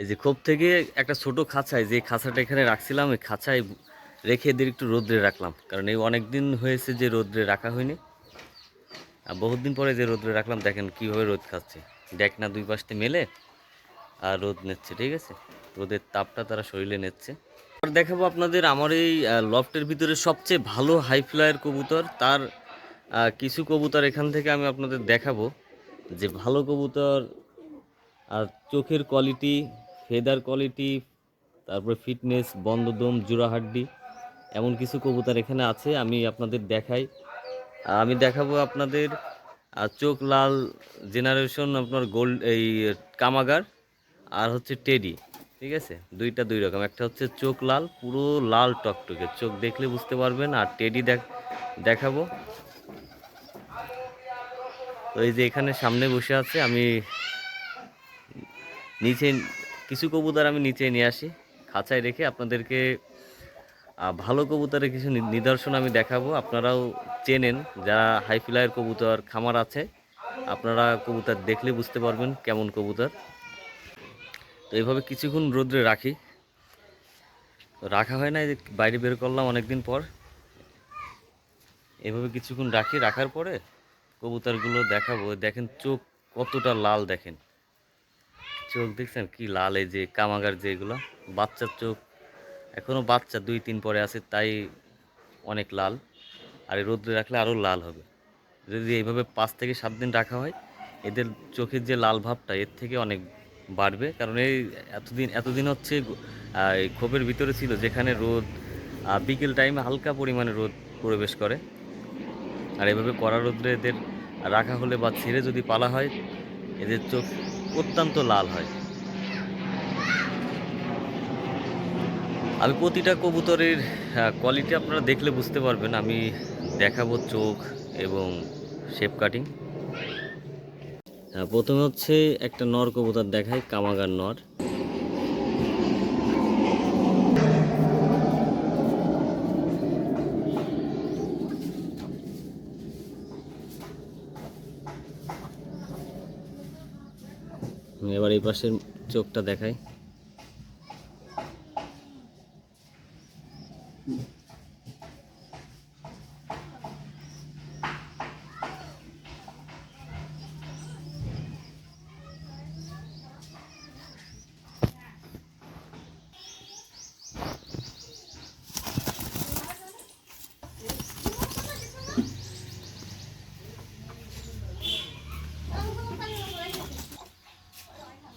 এই যে খোপ থেকে একটা ছোট খাঁচায়, যে খাঁচাটা এখানে রাখছিলাম, ওই খাঁচায় রেখে এদের একটু রোদ্রে রাখলাম। কারণ এই অনেক দিন হয়েছে যে রোদ্রে রাখা হয়নি। আর বহুত দিন পরে যে রোদ্রে রাখলাম, দেখেন কীভাবে রোদ খাচ্ছে। দেখ না দুই পাশে মেলে আর রোদ নিচ্ছে, ঠিক আছে? রোদের তাপটা তারা শরীরে নিচ্ছে। আর দেখাবো আপনাদের আমার এই লফটের ভিতরে সবচেয়ে ভালো হাই ফ্লায়ার কবুতর। তার কিছু কবুতর এখান থেকে আমি আপনাদের দেখাবো। যে ভালো কবুতর আর চোখের কোয়ালিটি ফেদার কোয়ালিটি তারপরে ফিটনেস বন্ধদম জোড়াহাড্ডি, এমন কিছু কবুতর এখানে আছে, আমি আপনাদের দেখাই। আমি দেখাবো আপনাদের চোখ লাল জেনারেশন আপনার গোল্ড এই, কামাগার, আর হচ্ছে টেডি ঠিক আছে? দুইটা দুই রকম, একটা হচ্ছে চোখ লাল, পুরো লাল টকটকে, চোখ দেখলে বুঝতে পারবেন, আর টেডি দেখ, দেখাবো। তো এই যে এখানে সামনে বসে আছে, আমি নিচে কিছু কবুতর আমি নিচে নিয়ে আসি, খাঁচায় রেখে আপনাদেরকে ভালো কবুতরের কিছু নিদর্শন আমি দেখাবো। আপনারাও চেনেন যারা হাই ফ্লায়ার কবুতর, খামার আছে, আপনারা কবুতর দেখলে বুঝতে পারবেন কেমন কবুতর। তো এইভাবে কিছুক্ষণ রোদ্রে রাখি। রাখা হয় না বাইরে বের করলাম অনেকদিন পর। এভাবে কিছুক্ষণ রাখি, রাখার পরে কবুতরগুলো দেখাবো। দেখেন চোখ কতটা লাল দেখেন। চোখ দেখছেন? কি লাল যে কামাগার যেগুলো বাচ্চার চোখ। এখনও বাচ্চা দুই তিন পরে আছে, তাই অনেক লাল। আর এই রোদ্রে রাখলে আরও লাল হবে। যদি এইভাবে পাঁচ থেকে সাত দিন রাখা হয়, এদের চোখের যে লাল ভাবটা, এর থেকে অনেক বাড়বে। কারণ এই এতদিন এতদিন হচ্ছে এই ক্ষোভের ভিতরে ছিল, যেখানে রোদ বিকেল টাইমে হালকা পরিমাণে রোদ প্রবেশ করে। আর এভাবে কড়া রোদ্রে এদের রাখা হলে বা ছেড়ে যদি পালা হয়, এদের চোখ অত্যন্ত লাল হয়। আমি প্রতিটা কবুতরের কোয়ালিটি আপনারা দেখলে বুঝতে পারবেন। আমি দেখাবো চোখ এবং শেপ কাটিং প্রথমে হচ্ছে একটা নর কবুতর দেখায় কামাগার নর। এবার এই পাশের চোখটা দেখাই।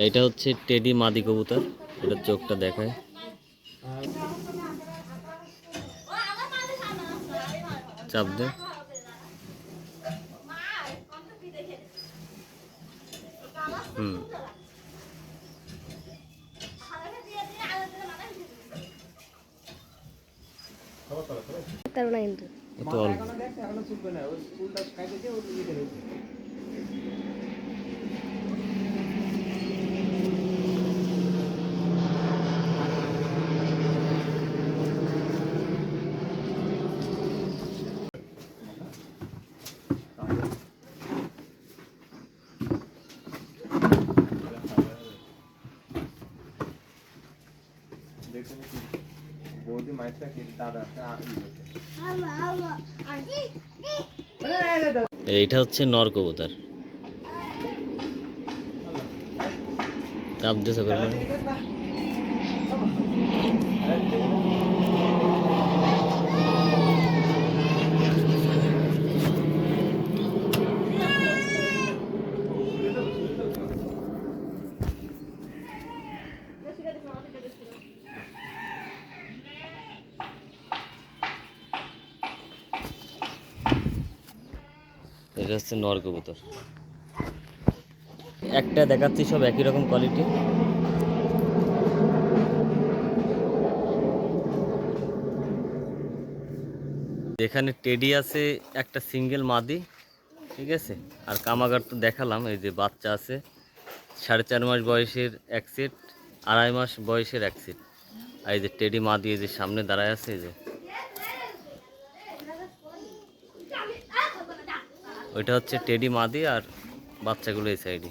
এইটা হচ্ছে টেডি মাদি কবুতর এটা চোখটা দেখায়। চাপ দে। হুম। তার না কিন্তু। এত অল্প বৌদি মাইটা কি দাদা এইটা হচ্ছে নর কবুতর। কাপ এটা হচ্ছে নর কবুতর। একটা দেখাচ্ছি সব একই রকম কোয়ালিটি এখানে টেডি আছে, একটা সিঙ্গেল মাদি, ঠিক আছে? আর কামাগার তো দেখালাম, এই যে বাচ্চা আছে, সাড়ে চার মাস বয়সের এক সেট আড়াই মাস বয়সের এক সিট আর এই যে টেডি মা দিয়ে যে সামনে দাঁড়ায় আছে যে। ওইটা হচ্ছে টেডি মাদি আর বাচ্চাগুলো এই সাইডে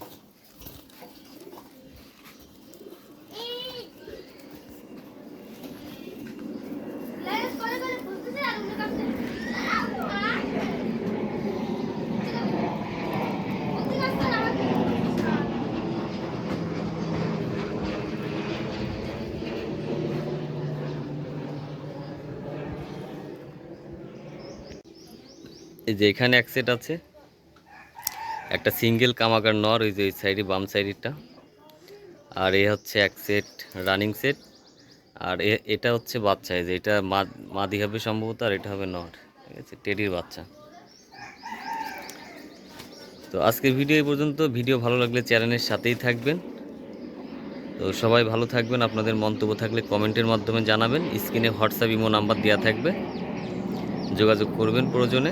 এই যে এখানে এক সেট আছে। একটা সিঙ্গেল কামাকার নর, ওই যে ওই সাইডে বাম সাইডেরটা আর এ হচ্ছে এক সেট রানিং সেট আর এটা হচ্ছে বাচ্চা, এই যে এটা মাদি হবে সম্ভবত, আর এটা হবে নর। ঠিক আছে টেডির বাচ্চা। তো আজকের ভিডিও এই পর্যন্ত। ভিডিও ভালো লাগলে চ্যানেলের সাথেই থাকবেন। তো সবাই ভালো থাকবেন। আপনাদের মন্তব্য থাকলে কমেন্টের মাধ্যমে জানাবেন। স্ক্রিনে হোয়াটসঅ্যাপ, ইমো নাম্বার দেওয়া থাকবে। যোগাযোগ করবেন প্রয়োজনে।